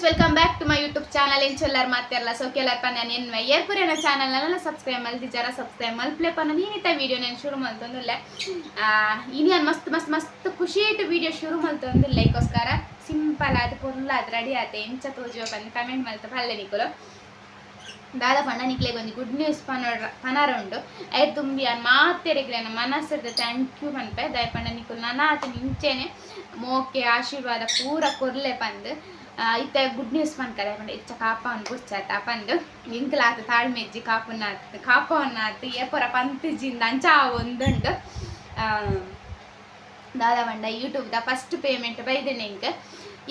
Friends welcome back to my YouTube channel ಎಂಚೊಲ್ಲರ್ ಮಾತೆಲ್ಲ so ಕೆಲಪ್ಪ ನಾನು ಏನು ಏರ್ಪುರೇನ ಚಾನಲ್ನೆಲ್ಲ ಸಬ್ಸ್ಕ್ರೈಬ್ ಮಲ್ದಿದ್ದಾರ ಸಬ್ಸ್ಕ್ರೈಬ್ ಮಲ್ಪ್ಲೆಪ್ಪ ನಾನು ನೀನಿತ ವೀಡಿಯೋ ನಾನು ಶುರು ಮಲ್ತೊಂದಿಲ್ಲ ಇನಿ ನಾನು ಮಸ್ತ್ ಮಸ್ತ್ ಮಸ್ತ್ ಖುಷಿ ಇಟ್ಟು ವೀಡಿಯೋ ಶುರು ಮಲ್ತೊಂದಿಲ್ಲ ಲೈಕೋಸ್ಕರ ಸಿಂಪಲ್ ಆದ ಪೊರ್ಲ ಅದು ರೆಡಿ ಆತ ಎಂಚ ತೋಜುವ ಬಂದು ಕಮೆಂಟ್ ಮಲ್ತ ಪಲ್ಲೆ ನಿಕ್ಕಲು ದಾದ ಪಂಡ ನಿಕ್ಲೆಗೆ ಒಂದು ಗುಡ್ ನ್ಯೂಸ್ ಪನೋಡ ಪನಾರ ಉಂಡು ಐದು ತುಂಬಿ ಆ ಮಾತೆರೆಗ್ರೆ ನನ್ನ ಮನಸ್ಸದ ಥ್ಯಾಂಕ್ ಯು ಪನ್ಪೆ ದಯ ಪಂಡ ನಿಕ್ಕಲು ನನ್ನ ಆತ ನಿಂಚೆನೆ ಮೋಕೆ ಆಶೀರ್ವಾದ ಪೂರ ಕೊರ್ಲೆ ಪಂದು. ಇತ್ತೆ ಗುಡ್ ನ್ಯೂಸ್ ಪನ್ಕರೆ ಪಂಡ ಇಚ್ಚ ಕಾಪವನ್ ಗುಚ್ಚಾತ ಪಂದು. ಇಂಕ್ಲಾತ ತಾಳ್ಮೆಜ್ಜಿ ಕಾಪುನ ಕಾಪವನ್ನ ಆತು ಏಪರ ಪಂತಜಿಂದ ಅಂಚ ಒಂದುಂಡು. ದಾದಾ ಪಂಡ ಯೂಟ್ಯೂಬ್ದ ಫಸ್ಟ್ ಪೇಮೆಂಟ್ ಬೈದಿನಿ ಇಂಕ್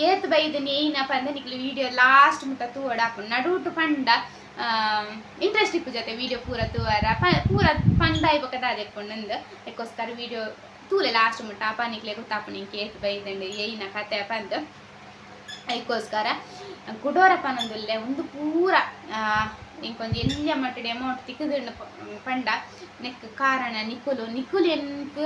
ಏತ್ ಬೈದಿನಿ ಏನಪ್ಪ ಅಂದ್ರೆ ನಿಕ್ಲು ವಿಡಿಯೋ ಲಾಸ್ಟ್ ಮುಟ್ಟ ತೂವಡ ಹಾಕೊಂಡು ನಡುಟು ಪಂಡ ಇಂಟ್ರೆಸ್ಟ್ ಇಪ್ಪು ಜೊತೆ ವಿಡಿಯೋ ಪೂರ ತೂವರ. ಪೂರ ಪಂಡ ಅದೇ ಅದೆಕ್ಕೊಂಡಂದು ಅದಕ್ಕೋಸ್ಕರ ವಿಡಿಯೋ ತೂಲೆ ಲಾಸ್ಟ್ ಮುಟ್ಟ ಅಪ್ಪ ನಿಕ್ಲೆ ಗೊತ್ತಾಪ ನಿಂಗೆ ಏತ್ ಬೈದಂಡು ಏನ ಕತೆ ಅಪ್ಪ ಅಂದು. ಅದಕ್ಕೋಸ್ಕರ ಕುಡೋರಪ್ಪನೊಂದುಲ್ಲೆ ಒಂದು ಪೂರ ಇಂಕೊಂದು ಎಲ್ಲ ಮಟ್ಟಿಗೆ ಅಮೌಂಟ್ ತಿಕ್ಕದುಂಡು ಪಂಡ, ನೆಕ್ ಕಾರಣ ನಿಕುಲು ನಿಕುಲು ಎನ್ಕ್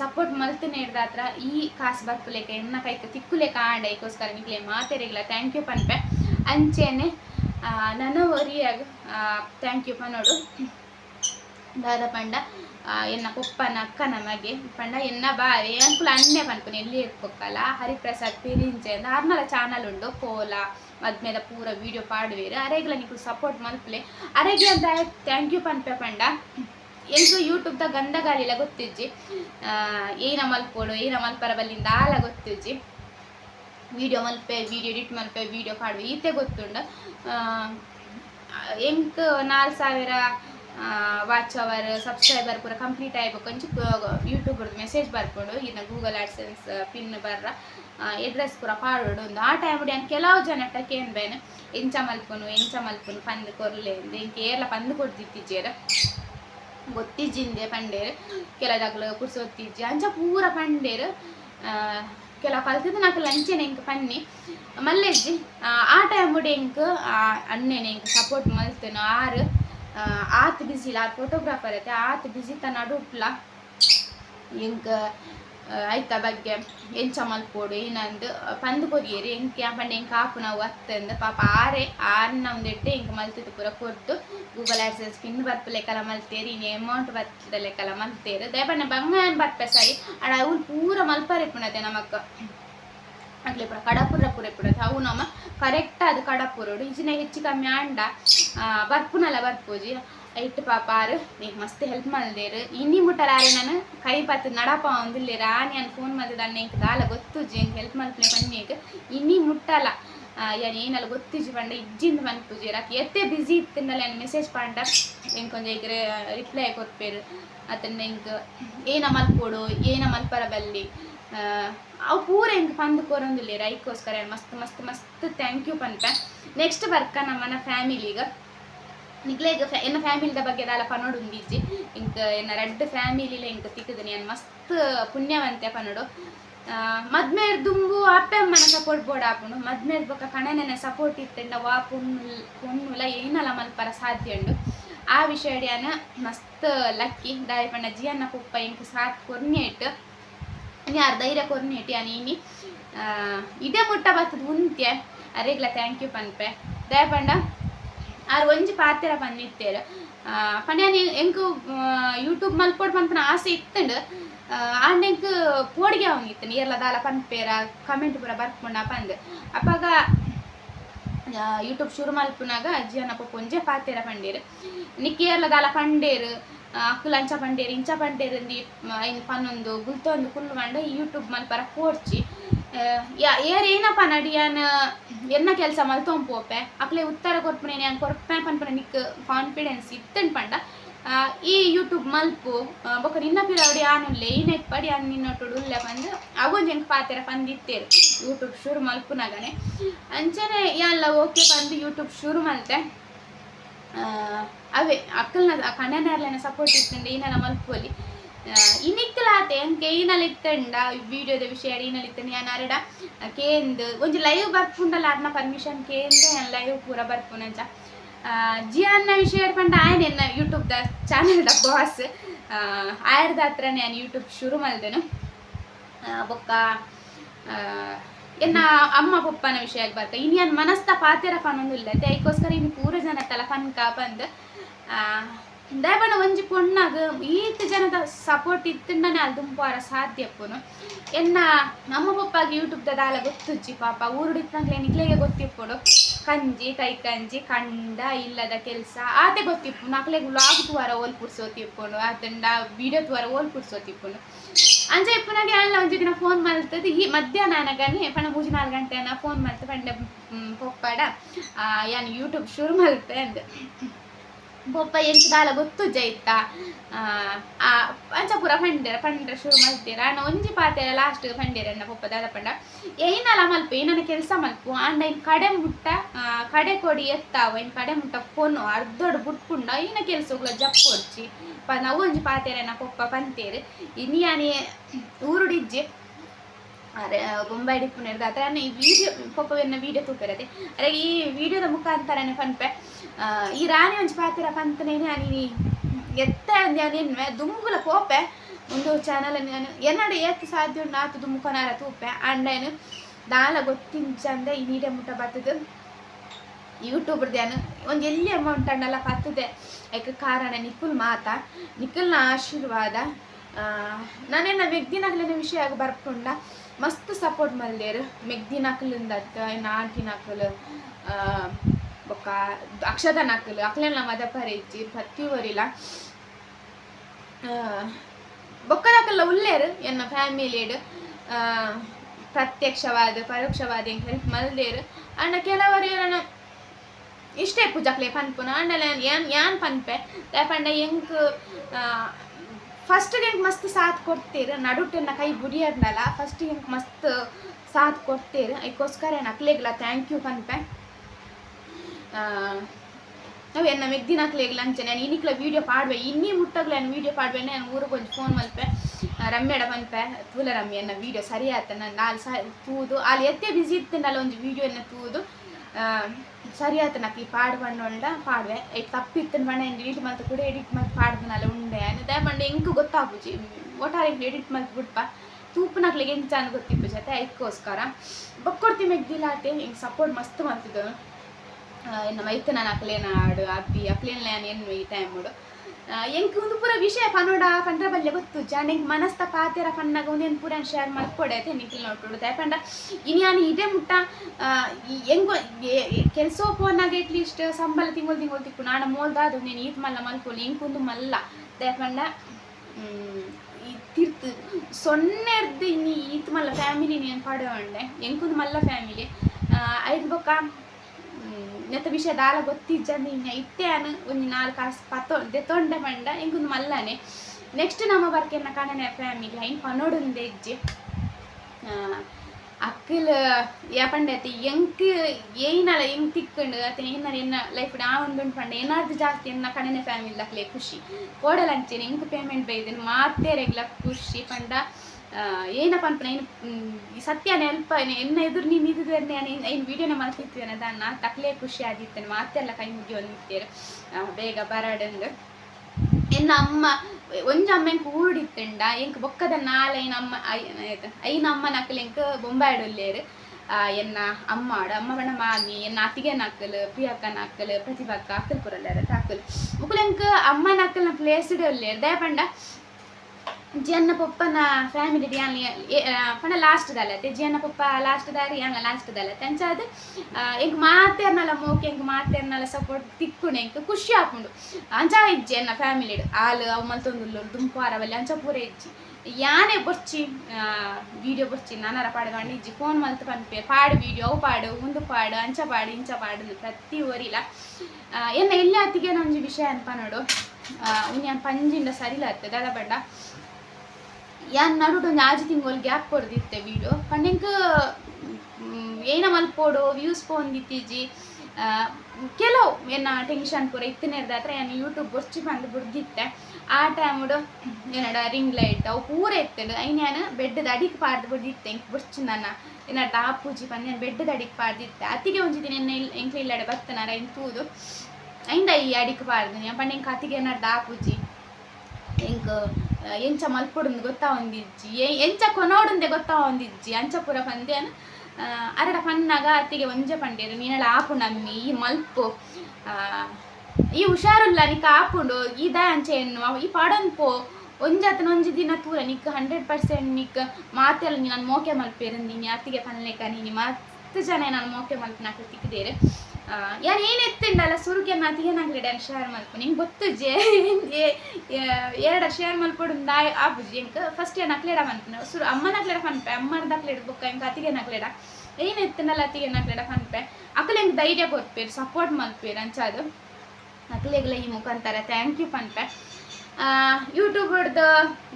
ಸಪೋರ್ಟ್ ಮಲ್ತನೆ ಹಿಡ್ದಾತ್ರ ಈ ಕಾಸು ಬರ್ಕುಲೇಕ ಎನ್ನ ಕೈಕ ತಿಕ್ಕುಲೇಕ ಆಂಡ, ಅದಕ್ಕೋಸ್ಕರ ನಿಕ್ಲೆ ಮಾತೇರಿಗಿಲ್ಲ ಥ್ಯಾಂಕ್ ಯು ಪನ್ಪೆ. ಅಂಚೆನೆ ಒರಿಯಾಗ ಥ್ಯಾಂಕ್ ಯು ಪನೋಡು ದಾದ ಪಂಡ ಎನ್ನ ಪೊಪ್ಪನ ಅಕ್ಕ ನಮಗೆ ಪಂಡ, ಎನ್ನ ಬಾರಿ ಅನ್ಕುಲ ಅನ್ನೆ ಪನ್ಪುನ ಎಲ್ಲಿ ಇರ್ಕೊಕ್ಕಲ್ಲ ಹರಿಪ್ರಸಾದ್, ಪಿರಿಂಜೆ ಅಂತ ಆರ್ನಲ ಚಾನಲ್ ಉಂಡು, ಕೋಲ ಮದ್ಮೇದ ಪೂರ ವಿಡಿಯೋ ಪಾಡುವೇರು. ಅರೆಗ್ಲ ನಿಕ್ಲು ಸಪೋರ್ಟ್ ಮಲ್ಪಲೆ. ಅರೆಗೆ ಅಂತ ಥ್ಯಾಂಕ್ ಯು ಪನ್ಪೆ ಪಂಡ. ಎಲ್ರು ಯೂಟ್ಯೂಬ್ದ ಗಂಧಗಾಲಿಲ ಗೊತ್ತಿಜ್ಜಿ. ಏನ ಮಲ್ಪೋಡು ಏನ ಮಲ್ಪರ ಬಲ್ಲಿಂದ ಆಲ ಗೊತ್ತಿಜ್ಜಿ. ವಿಡಿಯೋ ಮಲ್ಪೆ ವಿಡಿಯೋ ಎಡಿಟ್ ಮಲ್ಪೆ ವಿಡಿಯೋ ಪಾಡುವೆ, ಈತೆ ಗೊತ್ತುಂಡು. ಎಂಕ್ ನಾಲ್ಕು ಸಾವಿರ ವಾಚ್ ಅವರ್ ಸಬ್ಸ್ಕ್ರೈಬರ್ ಪೂರ ಕಂಪ್ಲೀಟ್ ಆಗ್ಬೇಕು ಅಂಚು ಯೂಟ್ಯೂಬ್ ಮೆಸೇಜ್ ಬರ್ಕೊಂಡು ಇನ್ನು ಗೂಗಲ್ ಆಡ್ಸೆನ್ಸ್ ಪಿನ್ ಬರ್ರ ಎಡ್ರೆಸ್ ಪೂರ ಪಾಡೋಡು ಒಂದು. ಆ ಟೈಮ್ ನಾನು ಕೆಲವು ಜನ ಟಕೇನ್ ಬೇನೆ ಎಂಚ ಮಲ್ಪುನು ಎಂಚ ಮಲ್ಪುನು ಪಂದ್ ಕೊರ್ಲೆ ಅಂದ್ರೆ ಇಂಕೆ ಏರ್ಲ ಪಂದ್ ಕೊಡ್ತಿತ್ತಿಜ್ಜೇರ ಗೊತ್ತಿಜ್ಜಿಂದೆ ಪಂಡೇರು ಕೆಲ ಜಗ್ಲು ಕುಡ್ಸೋತ್ತಿಜ್ಜಿ ಅಂಚ ಪೂರ ಪಂಡೇರು ಕೆಲ ಕಲ್ತಿದ್ದು ನಾಲ್ಕು ಲಂಚೇನೆ ಇಂಕ ಪನ್ನಿ. ಮಲ್ಲೆಜ್ಜಿ ಆ, ಟೈಮ್ ಇಂಕ ಅಣ್ಣೆನೆ ಇಂಕ ಸಪೋರ್ಟ್ ಮಲ್ತೇನು ಆರು ಆತ್ ಬಿಸಿಲ ಆತ್ ಫೋಟೋಗ್ರಾಫರ್ ಐತೆ ಆತ್ ಬಿಸಿ ತನ್ನ ಅಡುಪ್ಲ ಇಂಕ ಐತ ಬಗ್ಗೆ ಎಂಚ ಮಲ್ಪೋಡು ಏನಂದು, ಪಂದು ಕೊರಿಯರಿ ಎಂಕ್ ಪಂಡ ಎಂಕ್ ಹಾಕು ನಾವು ಅತ್ತಂದು ಪಾಪ ಆರೆ ಆರ್ನ ಒಂದು ಎಡ್ಡೆ ಇಂಕ ಮಲ್ತಿದ್ದು ಪೂರ ಕೊರ್ದು ಗೂಗಲ್ ಆಡ್ಸೆನ್ಸ್ ಪಿನ್ ಬರ್ಪ ಲೆಕ್ಕಲ ಮಲ್ತೇರಿ ಇನ್ನು ಅಮೌಂಟ್ ಬರ್ತದ ಲೆಕ್ಕಲ ಮಲ್ತೇರು ದಯಪಂಡ ಬಂಗಾಯನ್ ಬರ್ಪೆ ಸರಿ ಅಡ ಅವು ಪೂರ ಮಲ್ಪರೆ ಪುಣತೆ ನಮಕ್. ಅಗ್ಲೆ ಪುರ ಕಡಪುರ ಪುರ ಪುಡತೆ ಅವು ನಮ್ಮ ಕರೆಕ್ಟ್ ಅದು ಕಡಪುರೋಡು. ಇಂಚಿನ ಹೆಚ್ಚು ಕಮ್ಮಿ ಆಂಡ ಬರ್ಪುನಲ್ಲ ಬರ್ಪೋಜಿ ಇಟ್ಟು ಪಾಪ ಆರು ನೀನು ಮಸ್ತ್ ಹೆಲ್ಪ್ ಮಲ್ದೇರು ಇನ್ನಿ ಮುಟ್ಟಲಾರೆ ನಾನು ಕೈ ಪತ್ತು ನಡಪ ಒಂದಿಲ್ಲೇರ ರಾಣಿ ನಾನು ಫೋನ್ ಮಾಡಿದ ಅಣ್ಣ ಇಂಕ ದಾಲ ಗೊತ್ತುಜಿ ಎಂಕ್ ಹೆಲ್ಪ್ ಮಲ್ಪನೆ ಪನ್ನೀಗ ಇನ್ನಿ ಮುಟ್ಟಲ್ಲ. ಯಾನ್ ಏನಲ್ಲ ಗೊತ್ತಿಜ್ಜಿ ಪಂಡ, ಇಜ್ಜಿಂದ ಮನ್ಪುಜಿ ರಾಕ್ ಎತ್ತೆ ಬಿಸಿ ಇತ್ತಿಂದಲ್ಲ ಏನು ಮೆಸೇಜ್ ಪಂಡ. ಕೊಂಚ ಈಗ ರಿಪ್ಲೈ ಕೊರ್ಪೇರು ಅದನ್ನ ಇಂಕ ಏನ ಮಲ್ಪೋಡು, ಏನ ಮಲ್ಪರ ಬಲ್ಲಿ. ಅವು ಪೂರ ಹಿಂಗೆ ಪಂದ್ ಕೊರೊಂದುಲ್ಲೆ ರೈಕೋಸ್ಕರ. ಮಸ್ತ್ ಮಸ್ತ್ ಮಸ್ತ್ ಥ್ಯಾಂಕ್ ಯು ಪನ್ಪೆ ನೆಕ್ಸ್ಟ್ ಬರ್ಕ ನಮ್ಮನ ಫ್ಯಾಮಿಲಿಗ ನಿಕ್ಲೆಗ್ ಎನ್ನ ಫ್ಯಾಮಿಲಿದ ಬಗ್ಗೆ ದಾಲ ಪನೋಡು ಉಂದಿಜ್ಜಿ ಇಂಕ ಎನ್ನ ರೆಡ್ ಫ್ಯಾಮಿಲಿಲ ಇಂಕ ತಿಕ್ಕದನಿ ಏನು ಮಸ್ತ್ ಪುಣ್ಯವಂತೆ ಪನೋಡು ಮದ್ಮೇರ್ ದುಂಬು ಅಪ್ಪೆ ಅಮ್ಮನ ಸಪೋರ್ಟ್ ಬೋರ್ಡ್ ಆಪುಂಡು ಮದ್ಮೇರ್ ಬೊಕ್ಕ ಕಣನೆನೆ ಸಪೋರ್ಟ್ ಇತ್ತೆಂಡ ವಾ ಪುಣ್ಣು ಪುಣ್ಣುಲ ಏನಲ್ಲ ಮಲ್ಪರ ಸಾಧ್ಯ ಉಂಡು ಆ ವಿಷಯಡ್ಯಾನ ಮಸ್ತ್ ಲಕ್ಕಿ. ದಾಯ ಪಂಡ ಜಿಯನ್ನ ಪುಪ್ಪ ಇಂಕ ಸಾತ್ ಕೊರ್ನಿ ಯಾರು ಧೈರ್ಯ ಕೊರ್ನೇಟಿ ನೀನಿ? ಇದೇ ಮುಟ್ಟ ಬರ್ತದ, ಉಂತ್ಯ? ಅರೆಗ್ಲ ಥ್ಯಾಂಕ್ ಯು ಪನ್ಪೆ. ದಯ ಪಂಡ, ಆರು ಒಂಜಿ ಪಾತೆರ ಪನ್ನಿತ್ತೇರ ಪಂಡ್ಯಾನಿ ಎಂಕು ಯೂಟ್ಯೂಬ್ ಮಲ್ಪೋಡ್ ಪನ್ಪನ ಆಸೆ ಇತ್ತಂಡು. ಆಂಡ್ ಎಂಕ್ ಪೋಡಿಗೆ ಇತ್ತ ಏರ್ಲ ದಾಲ ಪನ್ಪೇರ ಕಮೆಂಟ್ ಪೂರ ಬರ್ಕೊಂಡ ಪಂದ್. ಅಪ್ಪಾಗ ಯೂಟ್ಯೂಬ್ ಶುರು ಮಲ್ಪುನಾಗ ಅಜ್ಜಿ ಅನ್ನಪ್ಪ ಪೊಂಜೆ ಪಾತೆರ ಪಂಡೇರು. ದಾಲ ಪಂಡೇರು. ಅಕ್ಕುಲ ಅಂಚ ಪಂಡೆರ್, ಇಂಚ ಪಂಡೇರು ಅಂದಿ ಐನು ಪನ್ನೊಂದು ಗುಲ್ತೊಂದು ಕುಲ್ಲು ಮಂಡ ಯೂಟ್ಯೂಬ್ ಮಲ್ಪರ ಕೋರ್ಚಿ ಏರ್ ಏನಪ್ಪ ನಡಿಯಾನ, ಎನ್ನ ಕೆಲಸ ಮಲ್ತೊಂಪೋಪೆ ಅಕ್ಲೆ ಉತ್ತರ ಕೊರ್ಪುನೆ ನಾನು ಕೊರ್ಪೆ ಪನ್ಪಣ ನಿಕ್ ಕಾನ್ಫಿಡೆನ್ಸ್ ಇತ್ತನ್ ಪಂಡ. ಈ ಯೂಟ್ಯೂಬ್ ಮಲ್ಪು ಬೊಕ ನಿನ್ನ ಪಿರವಡಿ ಆನುಲ್ಲೆ ಈನೆಕ್ ಪಡಿ ಅನ್ ನಿನ್ನೊಟ್ಟುಡು ಉಲ್ಲೆ ಬಂದು ಅಗೊಂಜ್ ಎಂಕ್ ಪಾತೆರ ಪಂದಿತ್ತೇರು ಯೂಟ್ಯೂಬ್ ಶುರು ಮಲ್ಪುನಾಗನೆ ಅಂಚನೆ ಎಲ್ಲ ಓಕೆ ಬಂದು ಯೂಟ್ಯೂಬ್ ಶುರು ಮಲ್ತೆ. ಅವೇ ಅಕ್ಕಲ್ನ ಕಣ್ಣನ ಸಪೋರ್ಟ್ ಇಟ್ಕೊಂಡು ಈನಲ ಮಲ್ಪೊಲಿ ಇನಿಕ್ಕಲಾತೆ ಎಂಕೆ ಈನಲ ಇತ್ತಂಡ ವಿಡಿಯೋದ ವಿಷಯ ಏನಲ್ಲಿ ಇತ್ತಂಡ, ಯಾನ್ ಅರಡ ಕೇಂದ್ ಒಂಜಿ ಲೈವ್ ಬರ್ಪುಂಡಲ್ಲ ಅರ್ನ ಪರ್ಮಿಷನ್ ಕೇಂದ್ ಲೈವ್ ಪೂರ ಬರ್ಪುನಂಚ ಜಿಯನ್ನ ವಿಷಯ ಪಂಡ ಆಯ್ನ ಎನ್ನ ಯೂಟ್ಯೂಬ್ದ ದ ಬಾಸ್ ಆಯರ್ದ ಹತ್ರನೇ ನಾನು ಯೂಟ್ಯೂಬ್ ಶುರು ಮಾಡಿದೆನು ಬೊಕ್ಕ ಎನ್ನ ಅಮ್ಮ ಪಪ್ಪನ ವಿಷಯ ಬರ್ಕ ಇನ್ನು ಮನಸ್ತ ಪಾತೆರ ಪನ್ನೊಂದುಲ್ಲ ಅದಕ್ಕೋಸ್ಕರ ಇನ್ನು ಪೂರ ಜನ ತಲ ಬಂದ್ ಬಂದು ದಯಪಂಡ ಒಂಜಿ ಪೊಣ್ಣಾಗ ಈತ ಜನದ ಸಪೋರ್ಟ್ ಇತ್ತಂಡನೆ ಅಲ್ಲಿ ದುಂಪಾರ ಸಾಧ್ಯ ಪುನು ಎನ್ನ ನಮ್ಮ ಪಪ್ಪಾಗಿ ಯೂಟ್ಯೂಬ್ ದಾಲ ಗೊತ್ತುಜ್ಜಿ ಪಾಪ, ಊರುಡಿತ್ತಂಗ್ಲೆ ನಿಕ್ಲೆಗೆ ಗೊತ್ತಿಪ್ಪುಡು. ಕಂಜಿ ಕೈ ಕಂಜಿ ಕಂಡ, ಇಲ್ಲದ ಕೆಲಸ, ಆತೆ ಗೊತ್ತಿಪ್ಪು, ನಕ್ಲೆಗ್ ವ್ಲಾಗ್ ತುವಾರ ಓಲ್ ಪುಡ್ಸೋತಿಪ್ಪುಂಡು ಆತಂಡ ವಿಡಿಯೋ ತುವಾರ ಓಲ್ ಕುಡ್ಸೋತಿಪ್ಪುಣು ಅಂಜೆ ಇಪ್ಪು ಇಪ್ಪುನಾಗೆ ಅಲ್ಲ, ಒಂಜಿ ದಿನ ಫೋನ್ ಮಾಡ್ತದೆ ಈ ಮಧ್ಯಾಹ್ನ ನನಗನೆ ಪಣ ಮೂಜಿ ನಾಲ್ಕು ಗಂಟೆನ ಫೋನ್ ಮಾಡ್ತೆ ಪಂಡ ಪೊಪ್ಪಡ ಯಾನ್ ಯೂಟ್ಯೂಬ್ ಶುರು ಮಾಡ್ತೆ ಅಂದ್. ಬೊಪ್ಪ ಗೊತ್ತು ಜೈತ ಅಂಚ ಪೂರ ಪಂಡೆರ ಪಂಡ್ರೆ ಶುರು ಮಲ್ತೀರ ಅಣ್ಣ ಒಂಜಿ ಪಾತೆರ ಲಾಸ್ಟ್ ಪಂಡೇರ ಅಣ್ಣ ಪೊಪ್ಪ ದಾದ ಪಂಡ ಏನಲ್ಲ ಮಲ್ಪು? ಏನನ್ನ ಕೆಲಸ ಮಲ್ಪು? ಅಂಡ ಇನ್ ಕಡೆ ಮುಟ್ಟ ಆ, ಕಡೆ ಕೊಡಿ ಎತ್ತಾವ ಇನ್ ಕಡೆ ಮುಟ್ಟ ಪೊನ್ನು ಅರ್ಧೊಡ್ ಇನ್ನ ಕೆಲಸ ಹೋಗ್ಲ ಜಪ್ಪು ಪ ನಾವು ಒಂಜಿ ಪಾತೆರನ ಪೊಪ್ಪ ಪಂತೇರು. ಇನ್ನಿಯಾನಿ ಊರುಡಿಜ್ಜಿ ಅರೆ ಬೊಂಬೈ ಆ ಥರ ಈ ವಿಡಿಯೋ ಪೊಪ್ಪವೆನ್ನ ವಿಡಿಯೋ ತೂಪಿರತ್ತೆ ಅರೆ ಈ ವಿಡಿಯೋದ ಮುಖಾಂತರನೇ ಪನ್ಪೆ. ಆ, ಈ ರಾಣಿ ಒಂಜಿ ಪಾತಿರ ಪಂತನೇನೆ ani ಎತ್ತ ಅಂದ್ಯಾನೆ ದುಮ್ಗುಲ ಪೋಪೆ. ಒಂದು ಚಾನಲ್ ನಾನು ಎನ್ನಡ ಏತ್ ಸಾಧ್ಯ ಉಂಡು ಮುಖನಾರ ತೂಪೆ. ಅಂಡೇನು ದಾಲ ಗೊತ್ತಿಂಚಂದೆ ಈ ನೀಡೆ ಮುಟ್ಟ ಬತ್ತದು. ಯೂಟ್ಯೂಬ್ರದ್ದೇನು ಒಂದು ಎಲ್ಲಿ ಅಮೌಂಟ್ ಅಣ್ಣಲ್ಲ ಪತ್ತದೆ ಯಾಕೆ ಕಾರಣ ನಿಖುಲ್ ಮಾತ. ನಿಖಿಲ್ನ ಆಶೀರ್ವಾದ. ನಾನೇನ ಮೆಗ್ದಿನಕ್ಲಿನ ವಿಷಯ ಆಗಿ ಬರ್ಕೊಂಡ. ಮಸ್ತ್ ಸಪೋರ್ಟ್ ಮಲ್ದೇರು. ಮೆಗ್ದಿನಕ್ಲಿಂದ ಇನ್ನು ನಕಲು ಬೊಕ್ಕ ಅಕ್ಷದ ನಕಲು ಅಕ್ಲೆಲ್ಲ ಮದ ಪರೇಜಿ ಪ್ರತಿಯೊರಿಲ್ಲ ಬೊಕ್ಕದಾಕಲ್ಲ ಉಳ್ಳೇರು ಎನ್ನ ಫ್ಯಾಮಿಲಿಡ್ ಪ್ರತ್ಯಕ್ಷವಾದ, ಪರೋಕ್ಷವಾದ ಹೆಂಗೆ ಹೆಲ್ಪ್ ಮಲ್ದೇರು. ಅಣ್ಣ ಕೆಲವರು ನನ್ನ ಇಷ್ಟೇ ಪೂಜಾಕ್ಲೆ ಪನ್ಪುನ ಅಂಡಲ ಏನ್ ಯಾನ್ ಪನ್ಪೆ? ಪಂಡ ಎಂಕ್ ಫಸ್ಟ್ ಹೆಂಗೆ ಮಸ್ತ್ ಸಾಥ್ ಕೊಡ್ತೀರಿ. ನಡುಟೆನ್ನ ಕೈ ಬುಡಿಯರ್ನಲ್ಲ ಫಸ್ಟಿಗೆ ಹೆಂಗೆ ಮಸ್ತ್ ಸಾಥ್ ಕೊಡ್ತೀರಿ. ಅದಕ್ಕೋಸ್ಕರ ನಕ್ಲೆಗ್ಲ ಥ್ಯಾಂಕ್ ಯು ಪನ್ಪೆ. ನಾವು ಎನ್ನ ಮೆಗ್ದಿನಾಕ್ಲೆಗ್ಲ ಅಂಚೆ ನಾನು ಇನ್ನಿಕ್ಲ ವೀಡಿಯೋ ಪಾಡ್ವೆ. ಇನ್ನಿ ಮುಟ್ಟಗ್ಲ ನಾನು ವೀಡಿಯೋ ಪಾಡ್ವೆ ನಾನು ಊರಿಗೆ ಒಂದು ಫೋನ್ ಮಲ್ಪೆ ರಮ್ಯಡ ಮನ್ಪೆ ತೂಲ ರಮ್ಯ ಅನ್ನ ವೀಡಿಯೋ ಸರಿ ಆಯ್ತು ನಾನು ನಾಲ್ ಸ, ತೂದು. ಅಲ್ಲಿ ಎತ್ತೆ ಬಿಸಿ ಇತ್ತಂಡಲ್ಲ ಒಂದು ವೀಡಿಯೋ ಎನ್ನ ತೂದು. ಸರಿ ಸರಿ ನಾಕು ಈ ಪಾಡ್ ಬಣ್ಣೊಂಡ ಪಾಡ್ವೆ. ಈಗ ತಪ್ಪಿತ್ತನ ಬಣ್ಣ ಎಡಿಟ್ ಮಲ್ತು ಕೂಡ ಎಡಿಟ್ ಮಲ್ತು ಪಾಡ್ದನಲ್ಲ ಉಂಡೆ. ಅದೇ ಬಣ್ಣ ಎಂಕು ಗೊತ್ತಾಪುಜಿ ಒಟ್ಟಾರೆ ಎಡಿಟ್ ಮಲ್ತು ಬಿಡ್ಪ. ತೂಪು ನಕ್ಲಿಗೆ ಹೆಂಗೆ ಅಂತ ಗೊತ್ತಿಪ್ಪ ಜೊತೆ? ಅದಕ್ಕೋಸ್ಕರ ಬಕ್ಕೊಡ್ತಿ ಮೆಗ್ದಿಲ್ಲ ಆತೆ ಹಿಂಗೆ ಸಪೋರ್ಟ್ ಮಸ್ತ್ ಮಾಡ್ತಿದ್ದನು ಇನ್ನು ಮೈತನ ನಾನು ಅಕ್ಲೇನ ಆಡು ಅಪ್ಪಿ ಅಕ್ಲೇನ ನಾನು ಏನು ಈ ಟೈಮ್ ಮಾಡು ಎಂಕ್ ಒಂದು ಪೂರ ವಿಷಯ ಪನೋಡ, ಪಂಡ್ರ ಬಲ್ಲೆ ಗೊತ್ತು. ಜನ ಎಂಕ್ ಮನಸ್ತ ಪಾತೆರ ಪನ್ನಾಗ ಒಂದೇನು ಪೂರ ಶೇರ್ ಮಾಡ್ಕೊಡೆ ಐತೆ ನಿಖಿಲ್ ನೋಡ್ಕೊಡು ಪಂಡ ಇನ್ಯಾನು ಇದೇ ಮುಟ್ಟ ಹೆಂಗೋ ಕೆಲಸ ಪೋನಾಗ ಎಟ್ಲೀಸ್ಟ್ ಸಂಬಳ ತಿಂಗಳು ತಿಂಗಳು ತಿಕ್ಕು. ನಾನು ಮೋಲ್ದಾದ ನೀನು ಈತ್ ಮಲ್ಲ ಮಲ್ಕೊಲಿ ಒಂದು ಮಲ್ಲ. ದಯಪಂಡ ತಿರ್ತು, ಸೊನ್ನೆರ್ದು ಇನ್ನು ಈತ್ ಮಲ್ಲ ಫ್ಯಾಮಿಲಿ నేను ಹೆಂಗೆ ಒಂದು ಮಲ್ಲ ಫ್ಯಾಮಿಲಿ ಐದು ಬೊಕ್ಕ ನೆತ್ತ ವಿಷಯ ದಾಲ ಗೊತ್ತಿಜ್ಜಂದು ಇನ್ನ ಅನು ಒಂದು ನಾಲ್ಕು ಕಾಸು ಪತ್ತೊ ದೆತ್ತೊಂಡೆ ಮಂಡ ಇಂಗೊಂದು ಮಲ್ಲನೆ ನೆಕ್ಸ್ಟ್ ನಮ್ಮ ಬರ್ಕೆನ್ನ ಕಾಣನೆ ಫ್ಯಾಮಿಲಿ ಐನ್ ಪನೋಡುಂದೆ ಇಜ್ಜಿ ಅಕ್ಕಲ್ ಯಾಪಂಡೈತಿ ಎಂಕ್ ಏನಲ್ಲ ಹೆಂಗ್ ತಿಕ್ಕಂಡು ಅತ್ತೆ ಏನಾರ ಎನ್ನ ಲೈಫ್ ನಾ ಒಂದು ಪಂಡ ಏನಾದ್ರು ಜಾಸ್ತಿ ಎನ್ನ ಕಣನೆ ಫ್ಯಾಮಿಲಿ ಲಕ್ಲೆ ಖುಷಿ ಕೋಡಲಂಚೇನೆ ಎಂಕ್ ಪೇಮೆಂಟ್ ಬೈದಿನ ಮಾತೇ ರೆಗ್ಲ ಖುಷಿ ಪಂಡ ಆ, ಏನಪ್ಪ ಅಂತ ನೀನು ಈ ಸತ್ಯ ನೆನಪ ಎನ್ನ ಎದುರು ನೀನು ಇದ್ದಿದ್ದೇನೆ ಏನು ವೀಡಿಯೋನ ಮಾಡ್ತಿರ್ತೇನೆ ಅದನ್ನ ತಕ್ಲೇ ಖುಷಿ ಆಗಿರ್ತೇನೆ ಮಾತೆಲ್ಲ ಕೈ ಮುಗಿ ಒಂದಿತ್ತೇರು ಬೇಗ ಬರಡಂದು ಎನ್ನ ಅಮ್ಮ ಒಂಜಿ ಅಮ್ಮ ಎಂಕ್ ಊಡಿತ್ತಂಡ ಎಂಕ್ ಬೊಕ್ಕದ ನಾಲ್ ಐನ ಅಮ್ಮ ಐನ ಅಮ್ಮ ನಕಲ್ ಎಂಕ್ ಬೊಂಬಾಡುಲ್ಲೇರು. ಎನ್ನ ಅಮ್ಮಾಡು ಅಮ್ಮ ಬಣ್ಣ ಮಾಮಿ, ಎನ್ನ ಅತ್ತಿಗೆ ನಕಲ್, ಪ್ರಿಯಕ್ಕ ನಕಲ್, ಪ್ರತಿಭಾಕ್ಕ ಅಕ್ಕಲ್ ಪುರಲ್ಲೇರ ತಾಕಲ್ ಮುಕುಲೆಂಕ್ ಅಮ್ಮ ನ ಪ್ಲೇಸ್ ಉಲ್ಲೇರು ದಯಪಂಡ ಜಿಯನ್ನ ಪಪ್ಪನ ಫ್ಯಾಮಿಲಿ ಯಾನ್ಲಿ ಪಂಡ ಲಾಸ್ಟ್ ದಲತೆ ಜಿಯನ್ನ ಪಪ್ಪ ಲಾಸ್ಟ್ ದಾರಿ ಯಾನ್ಲ ಲಾಸ್ಟ್ ದಲ್ಲತೆ ಅಂಚ ಅದು ಎಂಕ್ ಮಾತೇರ್ನಲ್ಲ ಮೋಕೆ ಎಂಕ್ ಮಾತೇರ್ನಲ್ಲ ಸಪೋರ್ಟ್ ತಿಕ್ಕುಣೆ ಎಂಕ್ ಖುಷಿ ಆಪುಂಡು ಅಂಚ ಇಜ್ಜಿ ಎನ್ನ ಫ್ಯಾಮಿಲಿ ಆಲು ಅವು ಮಲ್ತೊಂದುಲ್ಲು ದುಂಪಾರ ಬಲ್ಲಿ ಅಂಚ ಪೂರ ಇಜ್ಜಿ. ಯಾನೇ ಬೊರ್ಚಿ ವಿಡಿಯೋ ಬೊರ್ಚಿ, ನಾನಾರ ಕಂಡು ಇಜ್ಜಿ ಫೋನ್ ಮಲ್ತು ಪನ್ಪೆ, ಪಾಡು ವಿಡಿಯೋ ಅವು ಪಾಡು ಮುಂದು ಪಾಡು, ಅಂಚ ಪಾಡು, ಇಂಚ ಪಾಡು, ಪ್ರತಿ ಒರಿಲ ಎನ್ನ ಎಲ್ಲ ಅತ್ತಿಗೆ ಒಂಜಿ ವಿಷಯ ಅನ್ಪನೋಡು ಉನ್ಯಾನ್ ಪಂಜಿಂಡ ಸರಿಲ ಅತ್ತೆ ದಾದಾ ಬಂಡ. ಯಾನ್ ನಡುಡು ಒಂದು ಆಜಿ ತಿಂಗಳು ಗ್ಯಾಪ್ ಕೊಡ್ದಿತ್ತೆ ವೀಡಿಯೋ. ಪಂಡೆಂಕ್ ಏನ ಮಲ್ಪೋಡು ವ್ಯೂಸ್ ಪೋಂದಿತ್ತೀಜಿ. ಕೆಲವು ಏನ ಟೆನ್ಷನ್ ಪೂರ ಇತ್ತಿನೇರ್ದಾದ್ರೆ ಏನು ಯೂಟ್ಯೂಬ್ ಬೊರ್ಚಿ ಬಂದು ಬಿಡ್ದಿತ್ತೆ. ಆ ಟೈಮ್ಡು ಏನಡ ರಿಂಗ್ ಲೈಟ್ ಅವು ಪೂರ ಇತ್ತಡು ಏನು ಬೆಡ್ಡದ ಅಡಿಗೆ ಪಾಡ್ದು ಬಿಡ್ದಿತ್ತೆ ಎಂಕ್ ಬೊರ್ಚಿ ನನ್ನ. ಏನಡ ಆ ಪೂಜಿ ಬಂದು ನಾನು ಬೆಡ್ಡದ ಅಡಿಗೆ ಪಾಡ್ದಿತ್ತೆ. ಅತ್ತಿಗೆ ಒಂಜಿ ದಿನ ಎನ್ನ ಇಲ್ ಎಂಕ್ಲ ಇಲ್ಲಡೆ ಬರ್ತನಾರ ತೂದು ಐಂದ ಈ ಅಡಿಕ್ ಪಾಡ್ದು ಪಂಡ ಎಂಕ್ ಅತ್ತಿಗೆ ಏನಡ ಆ ಪೂಜಿ. ಎಂಕ್ ಎಂಚ ಮಲ್ಪೊಡುಂದು ಗೊತ್ತಾ ಒಂದಿಜ್ಜಿ? ಎಂಚ ಕೊನೋಡುಂದೆ ಗೊತ್ತಾ ಒಂದಿಜ್ಜಿ? ಅಂಚ ಪೂರ ಪಂದ್ಯನ ಅರಡ ಪನ್ನಾಗ ಅತ್ತಿಗೆ ಒಂಜ ಪಂಡೇರು ನೀನಳ ಆಪು ನಮ್ಮಿ, ಈ ಮಲ್ಪು. ಈ ಹುಷಾರುಲ್ಲ, ನಿಕ್ಕ ಆಪುಂಡು, ಈ ಅಂಚೆ ಎನ್ನುವ, ಈ ಪಾಡನ್ ಪೋ ಒಂಜಾತನ ಒಂಜಿ ದಿನ ತೂರ ನಿಕ್ ಹಂಡ್ರೆಡ್ ಪರ್ಸೆಂಟ್ ನಿಕ್ ಮಾತೆಲ್ಲ ನಾನು ಮೋಕೆ ನೀನು ಅತ್ತಿಗೆ ಪನ್ಲೆಕ ನೀನು ಮಸ್ತ್ ಜನ ನಾನು ಮೋಕೆ ಮಲ್ಪನಾಕ ತಿಕ್ಕದೇರು ಯಾರು ಏನು ಎತ್ತಿಂಡಲ್ಲ ಸುರುಕೆ ಮಾತು ನಾಗ್ಲಿ ಡ್ಯಾನ್ ಶೇರ್ ಮಲ್ಪ ನಿಂಗೆ ಗೊತ್ತು, ಜೆ ಎರಡ ಶೇರ್ ಮಲ್ಪಡು ದಾಯ್ ಆಪುಜಿ ಎಂಕ ಫಸ್ಟ್ ಏನು ಅಕ್ಲೇಡ ಮನ್ಪನ ಸುರು ಅಮ್ಮನ ಅಕ್ಲೇಡ ಪನ್ಪೆ ಅಮ್ಮರ ಅಕ್ಲೇಡ ಬುಕ್ಕ ಎಂಕ ಅತಿಗೆ ನಕ್ಲೇಡ. ಏನು ಎತ್ತಿನಲ್ಲ ಅತಿಗೆ ನಕ್ಲೇಡ ಪನ್ಪೆ ಅಕ್ಕಲೆ ಹೆಂಗೆ ಧೈರ್ಯ ಕೊಡ್ಪೇರು ಸಪೋರ್ಟ್ ಮಲ್ಪೇರು ಅಂಚಾದು ಅಕ್ಲೆಗ್ಲ ಈ ಮುಖಾಂತರ ಥ್ಯಾಂಕ್ ಯು ಪನ್ಪೆ. ಯೂಟ್ಯೂಬ್ ಹೊಡ್ದು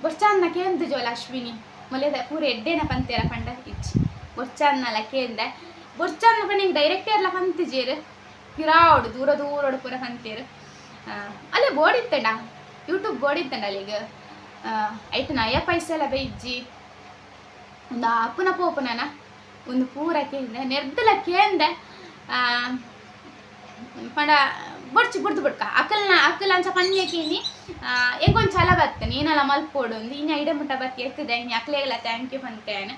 ಬೊರ್ಚಾನ್ನ ಕೇಂದ್ರ ಜೋಲ ಅಶ್ವಿನಿ ಮೊಲೆದ ಪೂರ ಎಡ್ಡೆನ ಪಂತೇರ ಪಂಡ ಇಚ್ಚಿ. ಬೊರ್ಚಾನ್ನಲ ಕೇಂದೆ. ಬೊರ್ಚಾನ್ನ ಪಂಡ ಹಿಂಗೆ ಡೈರೆಕ್ಟ್ ಎಲ್ಲ ಪಂತಿಜೇರು ಕಿರಾವಡು ದೂರ ದೂರೋಡು ಪೂರ ಪಂತೇರು ಅಲ್ಲೇ ಇತ್ತಂಡ ಯೂಟ್ಯೂಬ್ ಇತ್ತಂಡ ಅಲ್ಲಿಗ? ಐಟು ನಯ ಪೈಸೆ ಎಲ್ಲ ಬೈಜ್ಜಿ ಒಂದು ಅಪ್ಪನ ಪೋಪುನನ ಒಂದು ಪೂರ ಕೇಂದ ನೆರ್ದಲ ಕೇಂದೆ ಪಂಡ, ಬೊಡ್ಚಿ, ಬುಡ್ದು ಬುಡ್ಕ. ಅಕ್ಕಲ್ನ ಅಕ್ಕಲ್ ಅಂಚ ಪನ್ಯಕೀನಿ ಹೆಂಗೊಂದು ಛಲ ಬತ್ತೆ ನೀನೆಲ್ಲ ಮಲ್ಪೋಡು ಇನ್ನು ಐಡೆ ಮುಟ್ಟ ಬತ್ತಿ ಎತ್ತದೆ. ಇನ್ನು ಅಕ್ಲೆಗೆಲ್ಲ ಥ್ಯಾಂಕ್ ಯು ಪಂತೇನೆ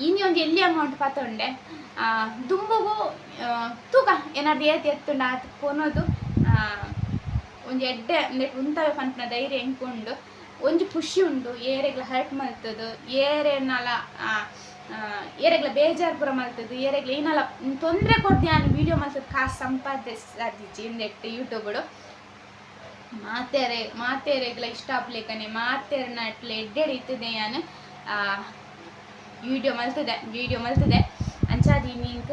ಇನ್ನು ಒಂದು ಎಲ್ಲಿ ಅಮೌಂಟ್ ಪಾತೊಂಡೆ ದುಂಬುಗು ಆ, ತೂಕ ಏನಾದ್ರು ಏತ್ ಎತ್ತುಂಡ ಆತ ಕೊನೋದು. ಒಂದು ಎಡ್ಡೆ ನೆಟ್ ಉಂತವೆ ಪಂಪನ ಧೈರ್ಯ ಎಂಕೊಂಡು ಒಂದು ಖುಷಿ ಉಂಡು ಏರೆಗ್ಲ ಹರ್ಟ್ ಮಲ್ತದು ಏರೆನಲ್ಲ ಏರೆಗ್ಲ ಬೇಜಾರು ಪುರ ಮಲ್ತದು ಏರೆಗ್ಲ ಏನಲ್ಲ ತೊಂದರೆ ಕೊಡ್ದೆ ನಾನು ವಿಡಿಯೋ ಮಲ್ತದ್ದು ಕಾಸು ಸಂಪಾದಿಸಿ ಎಂದೆಟ್ಟು ಯೂಟ್ಯೂಬ್ಡು ಮಾತೇರೆ ಮಾತೇರೆಗ್ಲ ಇಷ್ಟ ಆಪ್ಲೇಕನೆ ಮಾತೇರ್ನ ಎಡ್ಡೆ ಇತ್ತದೆ ನಾನು ವಿಡಿಯೋ ಮಲ್ತದೆ ವಿಡಿಯೋ ಮಲ್ತದೆ. ಅಂಚಾದ ಇನ್ನಿಂಕ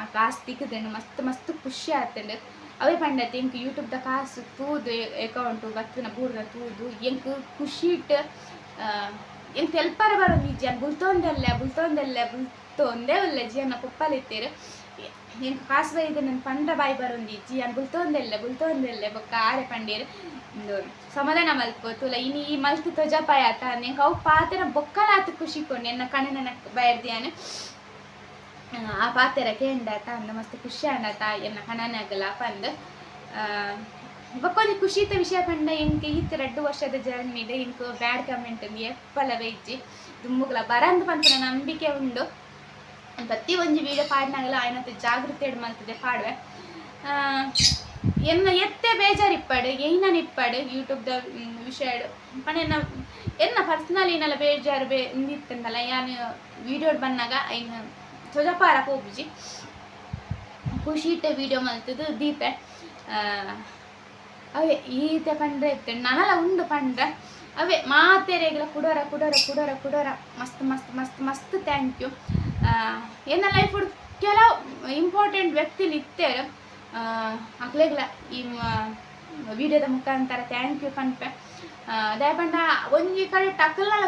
ಆ ಕಾಸು ತಿಕ್ಕದಂಡು ಮಸ್ತ್ ಮಸ್ತ್ ಖುಷಿ ಆತಂಡು ಅವೇ ಪಂಡತೆ ಎಂಕ್ ಯೂಟ್ಯೂಬ್ದ ಕಾಸು ತೂದು ಅಕೌಂಟು ಬತ್ತಿನ ಬೂರ್ದ ತೂದು ಎಂಕ್ ಖುಷಿ ಇಟ್ಟು ಎಂಕ್ ತೆಲ್ಪರ ಬರೋ ನಿಜ, ಬುಲ್ತೊಂದಲ್ಲ ಬುಲ್ತೊಂದಲ್ಲ, ಬುಲ್ತೊಂದೇ ಒಳ್ಳೆ ಜೀವನ ಕುಪ್ಪಲಿತ್ತೇರು. ಎಂಕ್ ಕಾಸು ಬೈದ ನನ್ನ ಪಂಡ ಬಾಯಿ ಬರೋಂದಿ ಅನ್ ಬುಲ್ತೊಂದಲ್ಲ ಬುಲ್ತೊಂದಲ್ಲ ಬೊಕ್ಕ ಆರೆ ಪಂಡೇರು. ಸಮಾಧಾನ ಮಲ್ಕೋತುಲ ಇನಿ ಈ ಮಲ್ತು ತೊಜಪಾಯ ಆತ ನೆಂಕ್ ಅವು ಪಾತೆರ ಬೊಕ್ಕಲಾತ ಖುಷಿ ಕೊಂಡು ಎನ್ನ ಕಣ ನನಗೆ ಬಯರ್ದಿಯಾನು ಆ ಪಾತೆರ ಕೇಂಡಾತ ಅಂದ, ಮಸ್ತ್ ಖುಷಿ ಆಂಡಾತ ಎನ್ನ ಕಣನಾಗಲ್ಲ ಪಂದ್ ಬಕ್ಕೊಂದು ಖುಷಿತ ವಿಷಯ ಪಂಡ ಇಂಕ ಈತ ಎರಡು ವರ್ಷದ ಜರ್ನಿಡ್ ಇಂಕ ಬ್ಯಾಡ್ ಕಮೆಂಟ್ ಎಪ್ಪಲ ವೆಜ್ಜಿ ದುಮ್ಮುಗ್ಲ, ಬರಂದು ಪಂತನ ನಂಬಿಕೆ ಉಂಡು. ಪ್ರತಿ ಒಂಜಿ ವೀಡಿಯೋ ಪಾಡ್ನಾಗಲ ಆಯ್ನತ್ತೆ ಜಾಗೃತಿ ಎಡ್ ಮಲ್ತದೆ ಪಾಡ್ವೆ. ಎನ್ನ ಎತ್ತೆ ಬೇಜಾರಿಪ್ಪಾಡು ಏನ ಯೂಟ್ಯೂಬ್ ದ ವಿಷಯ ಪಣ ಎನ್ನ ಪರ್ಸನಲ್ ಏನಲ್ಲ ಬೇಜಾರು ಬೇ ಇಂದಿತ್ತಂದಲ್ಲ ಯಾನು ವೀಡಿಯೋ ಬಂದಾಗ, ಐನ ತೊಜಪಾರ ಪೋಪುಜಿ ಖುಷಿ ಇಟ್ಟೆ ವೀಡಿಯೋ ಮಾಡ್ತಿದ್ದು ದೀಪೆ. ಅವೇ, ಈತೆ ಪಂಡ್ರೆ ಇತ್ತೆ ನನಲ ಉಂಡು ಪಂಡ್ರೆ. ಅವೇ ಮಾತೆರೆಗ್ಲ ಕುಡೋರ ಕುಡೋರ ಕುಡೋರ ಕುಡೋರ. ಮಸ್ತ್ ಮಸ್ತ್ ಮಸ್ತ್ ಮಸ್ತ್ ಥ್ಯಾಂಕ್ ಯು ಎನ್ನ ಲೈಫ್ ಕೆಲವು ಇಂಪಾರ್ಟೆಂಟ್ ವ್ಯಕ್ತಿಲಿ ಇತ್ತೇರು ಅಕ್ಲೆಗ್ಲ ಈ ವಿಡಿಯೋದ ಮುಖಾಂತರ ಥ್ಯಾಂಕ್ ಯು ಪನ್ಪೆ ದಯಪಂಡ ಒಂಜಿ ಕಡೆ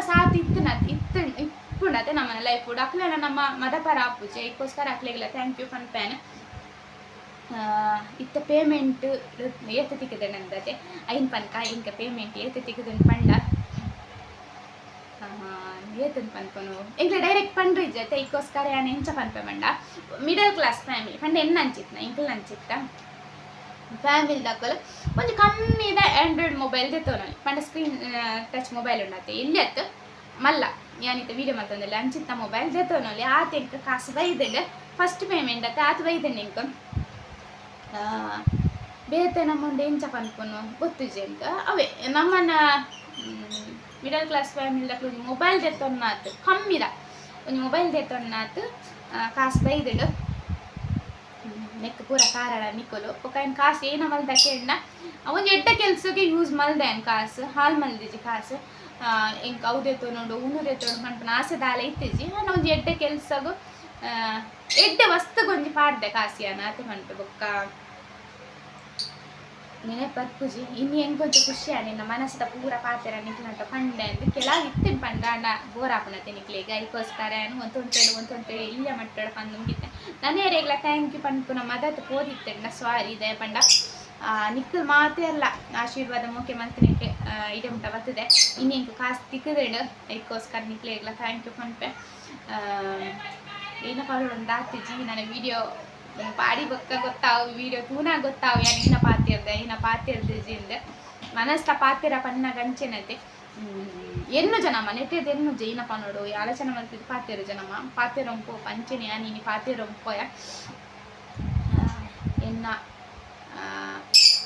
ಸಾತ್ ಇತ್ತನ ಇತ್ತು ಇಪ್ಪುಂಡತೆ ನಮ್ಮ ಲೈಫ್ ಅಕ್ಲೆಲ್ಲ ನಮ್ಮ ಮದಪರ ಆಪುಜೆ ಇಕ್ಕೋಸ್ಕರ ಅಕ್ಲೆಗ್ಲ ಥ್ಯಾಂಕ್ ಯು ಪನ್ಪೇನೆ ಆ, ಇತ್ತ ಪೇಮೆಂಟ್ ಏತ ತಿಕ್ಕದೆ ನಂದತೆ ಐನ್ ಪನ್ಕ ಇಂಕ ಪೇಮೆಂಟ್ ಏತ ತಿಕ್ಕದನ್ ಪಂಡ. ಎಂಕ್ಲೆ ಡೈರೆಕ್ಟ್ ಪಂಡ್ರಿ ಜೊತೆ ಇದಕ್ಕೋಸ್ಕರ ಯಾನ್ ಎಂಚ ಪನ್ಪೆ ಮಂಡ? ಮಿಡಲ್ ಕ್ಲಾಸ್ ಫ್ಯಾಮಿಲಿ ಪಂಡ ಎನ್ನ ಅಂಚಿತ್ನ ಇಂಕ್ಲ ಅಂಚಿತ್ತ? ಫ್ಯಾಮಿಲಿ ದಕ್ಕಲು ಒಂದು ಇದೆ ಆಂಡ್ರಾಯ್ಡ್ ಮೊಬೈಲ್ ತೆತ್ತೋನಲ್ಲಿ ಪಂಡ ಸ್ಕ್ರೀನ್ ಟಚ್ ಮೊಬೈಲ್ ಉಂಡತ್ತೆ ಇಲ್ಲಿ ಅತ್ತು ಮಲ್ಲ, ಯಾನಿತ್ತ ವೀಡಿಯೋ ಮಾಡ್ತಂದಲ್ಲಿ ಅಂಚಿತ್ತ ಮೊಬೈಲ್ ತೆತ್ತೋನಲ್ಲಿ ಆತ ಎಂಕ ಕಾಸು ಬೈದಂಡೆ ಫಸ್ಟ್ ಪೇಮೆಂಟ್ ಅತ್ತೆ ಆತ ಬೈದಂಡೆ ಎಂಕ ಬೇತೆ ನಮ್ಮೊಂದು ಎಂಚ ಪನ್ಪುನು ಗೊತ್ತಿಜೆ ಅಂತ ಅವೇ, ನಮ್ಮನ್ನ ಮಿಡಲ್ ಕ್ಲಾಸ್ ಫ್ಯಾಮಿಲಿ ಒಂದು ಮೊಬೈಲ್ ತೆತ್ತೊನ್ನಾತು ಕಮ್ಮಿದ ಒಂದು ಮೊಬೈಲ್ ತೆತ್ತೊನ್ನಾತು ಕಾಸು ಬೈದಿಡು ನೆಕ್ ಪೂರ ಕಾರಣ ನಿಕ್ಕಲು. ಒಕ್ಕ ಕಾಸು ಏನ ಮಲ್ದ ಕೇಳ ಒಂದು ಎಡ್ಡ ಕೆಲಸಕ್ಕೆ ಯೂಸ್ ಮಲ್ದೆ ಅನ್ ಕಾಸು? ಹಾಲ್ ಮಲ್ದಿಜಿ ಕಾಸು. ಇಂಕ ಅವ್ದೆ ನೋಡು ಉನ್ನೂದೆ ನೋಡು ಆಸೆ ದಾಲ ಇತ್ತಿಜಿ ನಾನು ಒಂದು ಎಡ್ಡ ಕೆಲ್ಸಗು ಎಡ್ಡೆ ವಸ್ತುಗೊಂದು ಪಾಡ್ದೆ ಕಾಸಿಯಾನ ಅತ್ತೆ ಮಂಟು ಬೊಕ್ಕ ನೆನೆ ಪರ್ಪುಜಿ ಇನ್ನು ಹೆಂಗ್ ಕೊಂಚ ಖುಷಿ ನಿನ್ನ ಮನಸ್ಸಿದ ಪೂರ ಪಾತೆರ ನಿಕ್ಲಂಟ ಪಂಡೆ ಅಂತ ಕೆಲವು ಇತ್ತಿನ ಪಂಡ ಅಣ್ಣ ಬೋರ್ ಹಾಪನತೆ ಐಕೋಸ್ತಾರೆ ಅದಕ್ಕೋಸ್ಕರ ಒಂದು ತೊಂತೇಳು ಒಂದು ತೊಂತೇಳು ಇಲ್ಲ ಮಟ್ಟಡ ಪಂದು ಮುಗಿತೆ ನಾನೇ ರೇಗ್ಲ ಥ್ಯಾಂಕ್ ಯು ಪನ್ಪುನ ನಮ್ಮ ಮದತ್ ನಾ ಸ್ವಾರಿ ಇದೆ ಪಂಡ. ನಿಕ್ಕಲ್ ಮಾತೇ ಅಲ್ಲ, ಆಶೀರ್ವಾದ ಮುಖ್ಯ ಮಂತ್ರಿಕ್ಕೆ ಇದೆ ಮುಟ ಬರ್ತದೆ. ಇನ್ನು ಹೆಂಗೆ ಕಾಸು ತಿಕ್ಕದೇಳು ಅದಕ್ಕೋಸ್ಕರ ನಿಕ್ಲೇಗ್ಲ ಥ್ಯಾಂಕ್ ಯು ಪಂಪೆ ಏನಪ್ಪ ಪಾಡು ಒಂದು ಆಗ್ತಿಜ್ಜಿ ನಾನು ವಿಡಿಯೋ ಪಾಡಿ ಬೊಕ್ಕ ಗೊತ್ತಾವು ವಿಡಿಯೋ ತೂನ ಗೊತ್ತಾವು ಇನ್ನ ಪಾತಿರ್ದೆ ಇನ್ನ ಪಾತಿರ್ದೆ ಜಿಂದ ಮನಸ್ತ ಪಾತಿರ ಪನ್ನ ಗಂಚೆನತೆ. ಎನ್ನು ಜನ ನೆಟ್ಟೆದು ಎನ್ನು ಜೈನ ಪನೋಡು ಆಲೋಚನೆ ಮಾಡ್ತಿದ್ದು ಪಾತಿರು ಜನಮ್ಮ. ಪಾತೇರೊಂಪು ಪಂಚನಿ ನೀನು ಪಾತಿರೊಂಪೋಯ ಎನ್ನ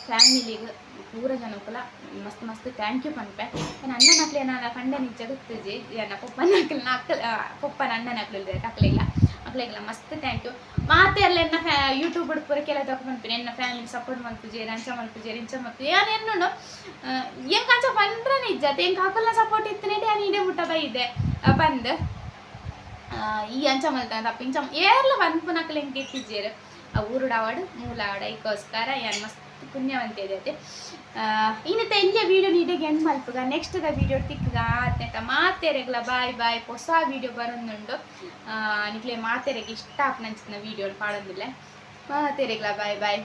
ಫ್ಯಾಮಿಲಿಗೆ ಪೂರ ಜನಕ್ಕುಲ ಮಸ್ತ್ ಮಸ್ತ್ ಥ್ಯಾಂಕ್ ಯು ಪನ್ಪೆ. ನನ್ನ ಅಣ್ಣ ನಕ್ಲೆ ನಾನು ಕಂಡ ನಿಜ ಗೊತ್ತಿಜಿ ನನ್ನ ಪಪ್ಪನ ನಕ್ಲೆ ನಕ್ಕಲ್ ಪಪ್ಪನ ಅಣ್ಣನ ನಕ್ಲು ಅಕ್ಲೆಲ್ಲ ಅಕ್ಲೆಲ್ಲ ಮಸ್ತ್ ಥ್ಯಾಂಕ್ ಯು ಮಾತೆ ಎಲ್ಲ ಎನ್ನ ಫ್ಯಾ ಯೂಟ್ಯೂಬ್ ಪೂರ ಕೆಲ ತಗೊಂಡ್ಪೇನೆ ಎನ್ನ ಫ್ಯಾಮಿಲಿ ಸಪೋರ್ಟ್ ಮಲ್ಪುಜೇರಿ ಅಂಚ ಮಲ್ಪುಜೇರಿ ಇಂಚ ಮಲ್ಪು ಏನು ಎನ್ನು ಏನ್ ಕಂಚ ಬಂದ್ರೆ ನಿಜ. ತೇಂಗ್ ಹಾಕಲ್ನ ಸಪೋರ್ಟ್ ಇತ್ತನೇ ನಾನು ಇಡೇ ಮುಟ್ಟ ಬೈದೆ. ಬಂದು ಈ ಅಂಚ ಮಲ್ತ ತಪ್ಪ ಇಂಚ ಏರ್ಲ ಬಂದ್ಪು ನಕ್ಲೆ ಹೆಂಗೆ ಇಟ್ಟಿದ್ದೇರು ಊರುಡಾವಾಡು ಮೂಲಾವಾಡ ಈಗೋಸ್ಕರ ಏನು ಮಸ್ತ್ ಪುಣ್ಯವಂತೆ ಇದೆ ಇನ್ನತ್ತ ಇಲ್ಲಿಯ ವೀಡಿಯೋ ನೀಡಿಗೆ ಎಂಡ್ ಮಲ್ಪುಗ. ನೆಕ್ಸ್ಟ್ ವೀಡಿಯೋ ತಿಕ್ಕಗ ಆತ್ನೆಟ ಮಾತೆರೆಗ್ಲ, ಬಾಯ್ ಬಾಯ್. ಹೊಸ ವೀಡಿಯೋ ಬರೋದುಂಡು. ನಿಕ್ಲೆ ಮಾತೆರೆಗೆ ಇಷ್ಟ ಆಪ್ನಂಚಿನ ವೀಡಿಯೋ ಪಾಡೋದಿಲ್ಲ ಮಾತೆರೆಗ್ಲ, ಬಾಯ್ ಬಾಯ್.